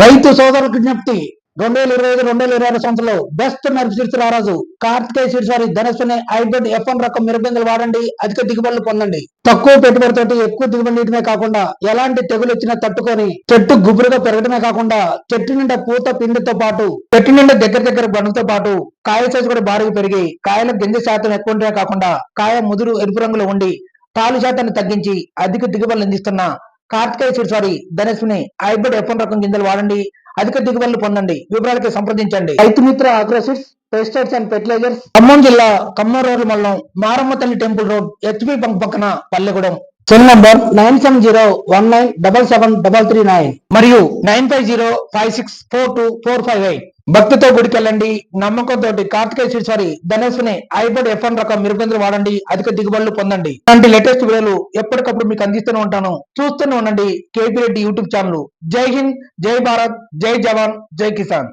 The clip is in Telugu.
రైతు సోదరులకు విజ్ఞప్తి. రెండు వేల ఇరవై ఐదు రెండు వేల ఇరవై ఆరు సంవత్సరంలో బెస్ట్ నర్సు సిరిసి రారాజు. కార్తికేయ సిరిసారి ధనస్సుని హైబ్రిడ్ ఎఫ్ వన్ రకం మిరబిందులు వాడండి అధిక దిగుబడులు పొందండి. తక్కువ పెట్టుబడితోటి ఎక్కువ దిగుబడి నీయటమే కాకుండా ఎలాంటి తెగులు వచ్చినా తట్టుకొని చెట్టు గుబురుగా పెరగడమే కాకుండా చెట్టు నిండా పూత పిండితో పాటు చెట్టు నిండా దగ్గర దగ్గర బండుతో పాటు కాయ సైజు కూడా భారీగా పెరిగి కాయల గింజ శాతం ఎక్కువ ఉండడమే కాకుండా కాయ ముదురు ఎరుపు రంగులో ఉండి పాలు శాతాన్ని తగ్గించి అధిక దిగుబడులు అందిస్తున్న కార్తికేయ సిరిసారి ధనస్సుని హైబ్రిడ్ ఎఫ్ రకం గింజలు వాడండి అధిక దిగుబడులు పొందండి వివరాలకి సంప్రదించండి. Rythu Mitra agro seeds pesticides and fertilisers. Khammam జిల్లా ఖమ్మం రోడ్డు మండలం మారమ్మ తల్లి టెంపుల్ రోడ్ హెచ్పి బంక్ పక్కన Pallegudem. Cell number nine seven zero one nine double seven double three nine. మరియు nine five zero five six four two four five eight. భక్తితో గుడికెళ్ళండి నమ్మకంతో కార్తికేయ శ్రీసారి ధనేశ్వని ఐబడ్ ఎఫ్ వన్ రకం మిరుపందులు వాడండి అధిక దిగుబడులు పొందండి. ఇలాంటి లేటెస్ట్ వీడియోలు ఎప్పటికప్పుడు మీకు అందిస్తూనే ఉంటాను. చూస్తూనే ఉండండి కేపీ రెడ్డి యూట్యూబ్ ఛానల్. జై హింద్ జై భారత్ జై జవాన్ జై కిసాన్.